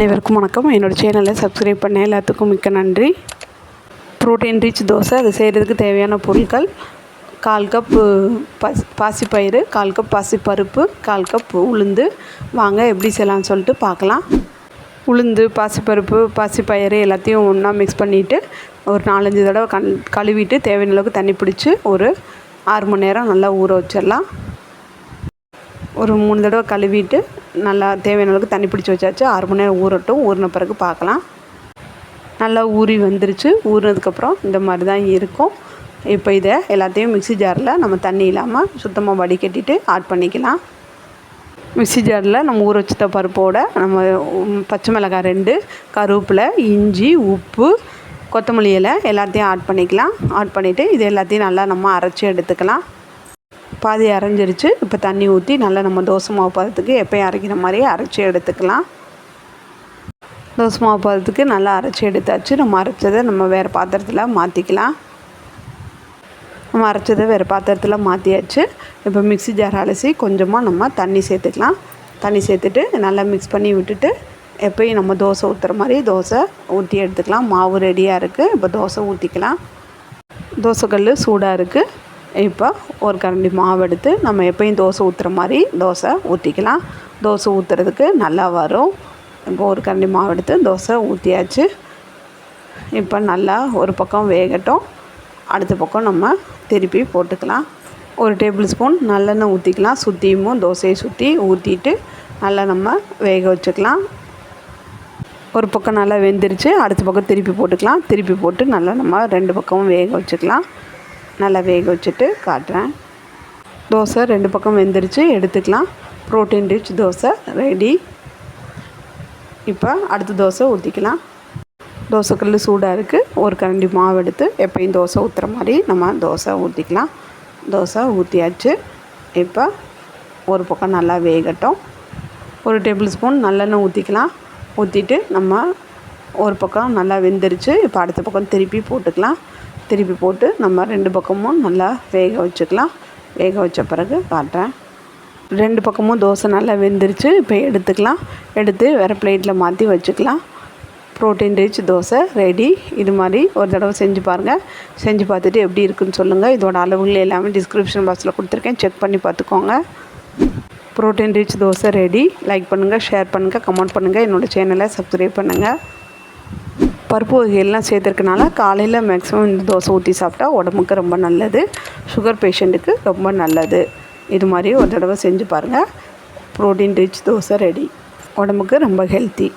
அனைவருக்கும் வணக்கம். என்னோடய சேனலை சப்ஸ்கிரைப் பண்ண எல்லாத்துக்கும் மிக்க நன்றி. ப்ரோட்டீன் ரிச் தோசை அது செய்கிறதுக்கு தேவையான பொருட்கள் கால் கப் பஸ் பாசிப்பயிறு கால் கப் பாசிப்பருப்பு கால் கப் உளுந்து. வாங்க எப்படி செய்யலாம்னு சொல்லிட்டு பார்க்கலாம். உளுந்து பாசிப்பருப்பு பாசிப்பயிறு எல்லாத்தையும் ஒன்றா மிக்ஸ் பண்ணிவிட்டு ஒரு நாலஞ்சு தடவை கண் கழுவிட்டு தேவையான அளவுக்கு தண்ணி பிடிச்சி ஒரு ஆறு மணி நேரம் நல்லா ஊற வச்சிடலாம். ஒரு மூணு தடவை கழுவிட்டு நல்லா தேவையான அளவுக்கு தண்ணி பிடிச்சி வச்சாச்சு. ஆறு மணி நேரம் ஊறட்டும். ஊறின பிறகு பார்க்கலாம். நல்லா ஊறி வந்துருச்சு. ஊறினதுக்கப்புறம் இந்த மாதிரி தான் இருக்கும். இப்போ இதை எல்லாத்தையும் மிக்ஸி ஜாரில் நம்ம தண்ணி இல்லாமல் சுத்தமாக வடிகட்டிட்டு ஆட் பண்ணிக்கலாம். மிக்ஸி ஜாரில் நம்ம ஊற வச்ச பருப்போட நம்ம பச்சை மிளகாய் ரெண்டு கருவேப்பிலை இஞ்சி உப்பு கொத்தமல்லி இலை எல்லாத்தையும் ஆட் பண்ணிக்கலாம். ஆட் பண்ணிவிட்டு இது எல்லாத்தையும் நல்லா நம்ம அரைச்சி எடுத்துக்கலாம். பாதி அரைஞ்சிருச்சு. இப்போ தண்ணி ஊற்றி நல்லா நம்ம தோசை மாவு பதத்துக்கு எப்போயும் அரைக்கிற மாதிரியே அரைச்சி எடுத்துக்கலாம். தோசை மாவு பதத்துக்கு நல்லா அரைச்சி எடுத்தாச்சு. நம்ம அரைச்சதை நம்ம வேறு பாத்திரத்தில் மாற்றிக்கலாம் நம்ம அரைச்சதை வேறு பாத்திரத்தில் மாற்றியாச்சு இப்போ மிக்ஸி ஜார் அலசி கொஞ்சமாக நம்ம தண்ணி சேர்த்துக்கலாம். தண்ணி சேர்த்துட்டு நல்லா மிக்ஸ் பண்ணி விட்டுட்டு எப்பயும் நம்ம தோசை ஊற்றுற மாதிரி தோசை ஊற்றி எடுத்துக்கலாம். மாவு ரெடியாக இருக்குது இப்போ தோசை ஊற்றிக்கலாம் தோசைக்கல் சூடாக இருக்குது இப்போ ஒரு கரண்டி மாவு எடுத்து நம்ம எப்பயும் தோசை ஊற்றுற மாதிரி தோசை ஊற்றிக்கலாம் தோசை ஊற்றுறதுக்கு நல்லா வரும். இப்போ ஒரு கரண்டி மாவு எடுத்து தோசை ஊற்றியாச்சு இப்போ நல்லா ஒரு பக்கம் வேகட்டும். அடுத்த பக்கம் நம்ம திருப்பி போட்டுக்கலாம். ஒரு டேபிள் ஸ்பூன் நல்லெண்ணெய் ஊற்றிக்கலாம் சுற்றியும் தோசையை சுற்றி ஊற்றிட்டு நல்லா நம்ம வேக வச்சுக்கலாம். ஒரு பக்கம் நல்லா வெந்துருச்சு. அடுத்த பக்கம் திருப்பி போட்டுக்கலாம். திருப்பி போட்டு நல்லா நம்ம ரெண்டு பக்கமும் வேக வச்சுக்கலாம். நல்லா வேக வச்சுட்டு காட்டுறேன். தோசை ரெண்டு பக்கம் வெந்துருச்சு எடுத்துக்கலாம். ப்ரோட்டீன் ரிச் தோசை ரெடி இப்போ அடுத்த தோசை ஊற்றிக்கலாம் தோசைக்கல் சூடாக இருக்குது ஒரு கரண்டி மாவு எடுத்து எப்பயும் தோசை ஊற்றுற மாதிரி நம்ம தோசை ஊற்றிக்கலாம் தோசை ஊற்றியாச்சு இப்போ ஒரு பக்கம் நல்லா வேகட்டும். ஒரு டேபிள் ஸ்பூன் நல்லெண்ணெய் ஊற்றிக்கலாம் ஊற்றிட்டு நம்ம ஒரு பக்கம் நல்லா வெந்துருச்சு. இப்போ அடுத்த பக்கம் திருப்பி போட்டுக்கலாம். திருப்பி போட்டு நம்ம ரெண்டு பக்கமும் நல்லா வேக வச்சுக்கலாம். வேக வச்ச பிறகு காட்டுறேன். ரெண்டு பக்கமும் தோசை நல்லா வெந்துருச்சு இப்போ எடுத்துக்கலாம். எடுத்து வேறு பிளேட்டில் மாற்றி வச்சுக்கலாம். ப்ரோட்டீன் ரிச் தோசை ரெடி இது மாதிரி ஒரு தடவை செஞ்சு பாருங்கள் செஞ்சு பார்த்துட்டு எப்படி இருக்குன்னு சொல்லுங்கள் இதோட அளவுகள் எல்லாமே டிஸ்கிரிப்ஷன் பாக்ஸில் கொடுத்துருக்கேன். செக் பண்ணி பார்த்துக்கோங்க. Protein rich dosa ready like பண்ணுங்கள் ஷேர் பண்ணுங்கள் கமெண்ட் பண்ணுங்கள் என்னோடய சேனலை சப்ஸ்கிரைப் பண்ணுங்கள் பருப்பு வகையெல்லாம் சேர்த்துருக்கனால காலையில் மேக்ஸிமம் இந்த தோசை ஊற்றி சாப்பிட்டா உடம்புக்கு ரொம்ப நல்லது. சுகர் பேஷண்ட்டுக்கு ரொம்ப நல்லது. இது மாதிரி ஒரு தடவை செஞ்சு பாருங்கள் ப்ரோட்டீன் ரிச் தோசை ரெடி உடம்புக்கு ரொம்ப ஹெல்த்தி